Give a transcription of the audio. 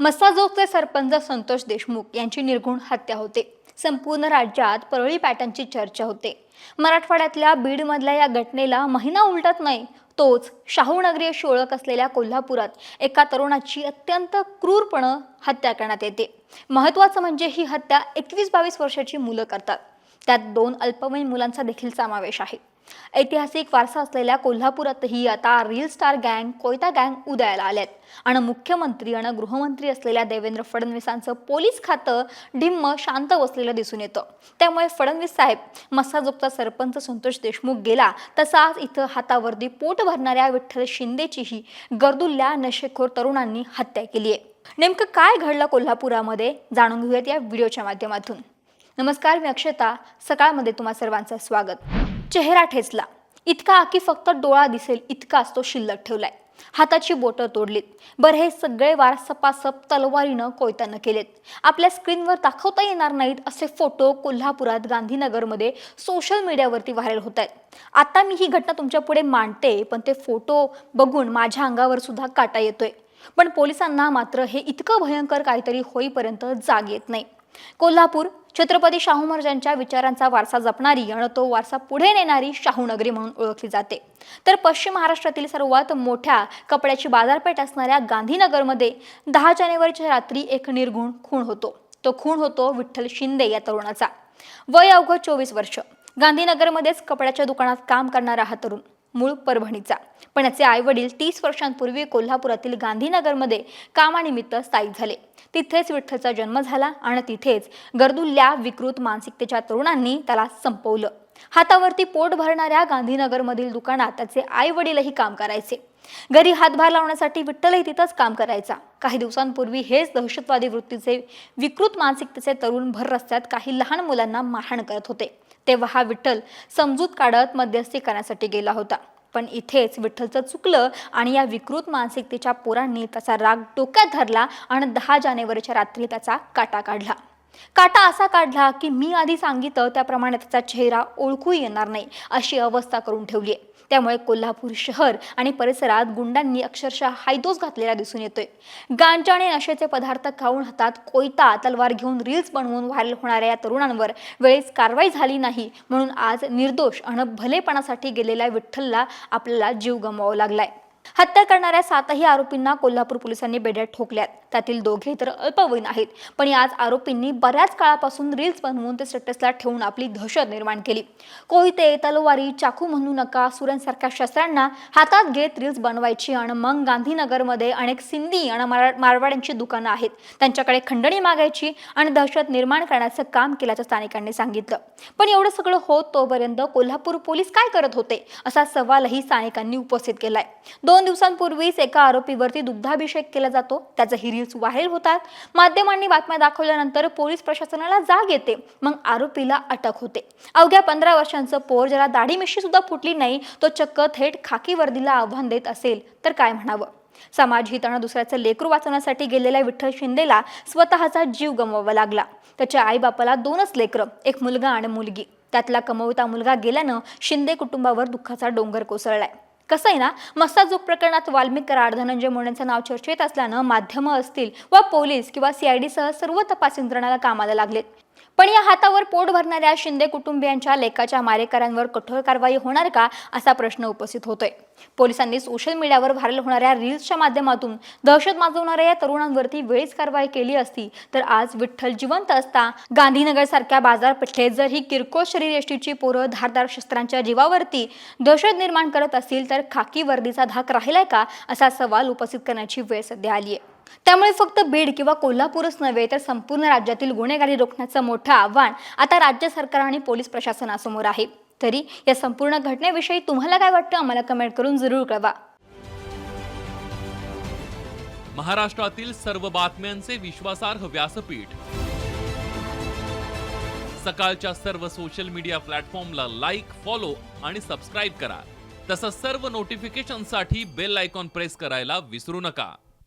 मस्साजोगचे सरपंच संतोष देशमुख यांची निर्घुण हत्या होते. संपूर्ण राज्यात परळी पॅटर्नची चर्चा होते. मराठवाड्यातल्या बीडमधल्या या घटनेला महिना उलटत नाही तोच शाहूनगरी अशी ओळख असलेल्या कोल्हापुरात एका तरुणाची अत्यंत क्रूरपणं हत्या करण्यात येते. महत्त्वाचं म्हणजे ही हत्या एकवीस बावीस वर्षाची मुलं करतात. त्यात दोन अल्पवयीन मुलांचा देखील समावेश आहे. ऐतिहासिक वारसा असलेल्या कोल्हापुरातही आता रील स्टार गँग कोयता गँग उदयाला आल्यात आणि मुख्यमंत्री आणि गृहमंत्री असलेल्या देवेंद्र फडणवीसांचं पोलीस खातं ढिम्म शांत बसलेलं दिसून येतं. त्यामुळे फडणवीस साहेब मस्साजोगचा सरपंच संतोष देशमुख गेला तसाच इथं हातावरती पोट भरणाऱ्या विठ्ठल शिंदेचीही गर्दुल्ल्या नशेखोर तरुणांनी हत्या केली आहे नेमकं काय घडलं कोल्हापुरामध्ये? जाणून घेऊयात या व्हिडिओच्या माध्यमातून. नमस्कार मी अक्षता. सकाळमध्ये तुम्हा सर्वांचं स्वागत. चेहरा ठेचला. इतका की फक्त डोळा दिसेल इतकाच तो शिल्लक ठेवलाय. हाताची बोटं तोडलीत. बरं हे सगळे वार सपासप तलवारीनं कोयत्यानं केलेत. आपल्या स्क्रीनवर दाखवता येणार नाहीत असे फोटो कोल्हापुरात गांधीनगरमध्ये सोशल मीडियावरती व्हायरल होत आहेत आता मी ही घटना तुमच्यापुढे मांडते पण ते फोटो बघून माझ्या अंगावर सुद्धा काटा येतोय. पण पोलिसांना मात्र हे इतकं भयंकर काहीतरी होईपर्यंत जाग येत नाही. कोल्हापूर छत्रपती शाहू महाराजांच्या विचारांचा वारसा जपणारी आणि तो वारसा पुढे नेणारी शाहूनगरी म्हणून ओळखली जाते. तर पश्चिम महाराष्ट्रातील सर्वात मोठ्या कपड्याची बाजारपेठ असणाऱ्या गांधीनगरमध्ये दहा जानेवारीच्या रात्री एक निर्गुण खून होतो. तो खून होतो विठ्ठल शिंदे या तरुणाचा. वय अवघं चोवीस वर्ष. गांधीनगरमध्येच कपड्याच्या दुकानात काम करणारा हा तरुण मूळ परभणीचा. पण याचे आईवडील तीस वर्षांपूर्वी कोल्हापुरातील गांधीनगरमध्ये कामानिमित्त स्थायिक झाले. तिथेच विठ्ठलचा जन्म झाला आणि तिथेच गर्दुल्ल्या विकृत मानसिकतेच्या तरुणांनी त्याला संपवलं. हातावरती पोट भरणाऱ्या गांधीनगरमधील दुकानात त्याचे आई वडीलही काम करायचे. घरी हातभार लावण्यासाठी विठ्ठलही तिथंच काम करायचा. काही दिवसांपूर्वी हेच दहशतवादी वृत्तीचे विकृत मानसिकतेचे तरुण भर रस्त्यात काही लहान मुलांना मारहाण करत होते. तेव्हा हा विठ्ठल समजूत काढत मध्यस्थी करण्यासाठी गेला होता. पण इथेच विठ्ठलचं चुकलं आणि या विकृत मानसिकतेच्या पोरांनी त्याचा राग डोक्यात धरला आणि दहा जानेवारीच्या रात्री त्याचा काटा काढला. काटा असा काढला की मी आधी सांगितलं त्याप्रमाणे त्याचा चेहरा ओळखू येणार नाही अशी अवस्था करून ठेवली आहे. त्यामुळे कोल्हापूर शहर आणि परिसरात गुंडांनी अक्षरशः हायदोस घातलेला दिसून येतोय. गांजा आणि नशेचे पदार्थ खाऊन हातात कोयता तलवार घेऊन रील्स बनवून व्हायरल होणाऱ्या या तरुणांवर वेळेस कारवाई झाली नाही म्हणून आज निर्दोष आणि भलेपणासाठी गेलेल्या विठ्ठलला आपल्याला जीव गमवावा लागलाय. हत्या करणाऱ्या सातही आरोपींना कोल्हापूर पोलिसांनी बेड्यात ठोकल्यात. त्यातील दोघे तर अल्पवयीन आहेत. पण याच आरोपींनी बऱ्याच काळापासून रील्स बनवून ते स्टेटसला ठेवून आपली दहशत निर्माण केली. कोयते तलवारी चाकू म्हणू नका सुऱ्यांसारख्या शस्त्रांना हातात घेत रील्स बनवायची आणि मग गांधीनगरमध्ये अनेक सिंधी आणि मार मारवाड्यांची दुकानं आहेत. त्यांच्याकडे खंडणी मागायची आणि दहशत निर्माण करण्याचं काम केल्याचं स्थानिकांनी सांगितलं. पण एवढं सगळं होत तोपर्यंत कोल्हापूर पोलीस काय करत होते? असा सवालही स्थानिकांनी उपस्थित केलाय. दोन दिवसांपूर्वीच एका आरोपीवरती दुग्धाभिषेक केला जातो. त्याचा ही रील्स व्हायरल होतात. माध्यमांनी बातम्या दाखवल्यानंतर पोलीस प्रशासनाला जाग येते. मग आरोपीला अटक होते. अवघ्या पंधरा वर्षांचं पोर ज्याला दाढी मिशी सुद्धा फुटली नाही तो चक्क थेट खाकी वर्दीला आव्हान देत असेल तर काय म्हणावं? समाज समाजहितानं दुसऱ्याचं लेकरू वाचवण्यासाठी गेलेल्या विठ्ठल शिंदेला स्वतःचा जीव गमवावा लागला. त्याच्या आईबापाला दोनच लेकरं एक मुलगा आणि मुलगी. त्यातला कमवता मुलगा गेल्यानं शिंदे कुटुंबावर दुःखाचा डोंगर कोसळलाय. कसं आहे ना मस्ताजोग प्रकरणात वाल्मिक कराड धनंजय मुंडेंचं नाव चर्चेत असल्यानं माध्यमं असतील व पोलीस किंवा सीआयडीसह सर्व तपास यंत्रणाला कामाला लागलेत. पण या हातावर पोट भरणाऱ्या शिंदे कुटुंबियांच्या लेखाच्या मारेकऱ्यांवर कठोर कारवाई होणार का असा प्रश्न उपस्थित होतोय. पोलिसांनी सोशल मीडियावर व्हायरल होणाऱ्या रील्सच्या माध्यमातून दहशत माजवणाऱ्या या तरुणांवरती वेळीच कारवाई केली असती. तर आज विठ्ठल जिवंत असता गांधीनगर सारख्या बाजारपेठेत जर ही किरकोळ शरीर यष्टीची पोरं धारदार शस्त्रांच्या जीवावरती दहशत निर्माण करत असतील तर खाकी वर्दीचा धाक राहिलाय का असा सवाल उपस्थित करण्याची वेळ सध्या आली आहे त्यामुळे फक्त बीड किंवा कोल्हापूरच नव्हे तर संपूर्ण राज्यातील गुन्हेगारी रोखण्याचं मोठं आव्हान आता राज्य सरकार आणि पोलीस प्रशासनासमोर आहे. तरी या संपूर्ण घटनेविषयी तुम्हाला काय वाटतं आम्हाला कमेंट करून जरूर कळवा. महाराष्ट्रातील सर्व बातम्यांचे विश्वासार्ह व्यासपीठ. सकाळच्या सर्व सोशल मीडिया प्लॅटफॉर्मला लाईक फॉलो आणि सबस्क्राईब करा. तसंच सर्व नोटिफिकेशनसाठी बेल आयकॉन प्रेस करायला विसरू नका.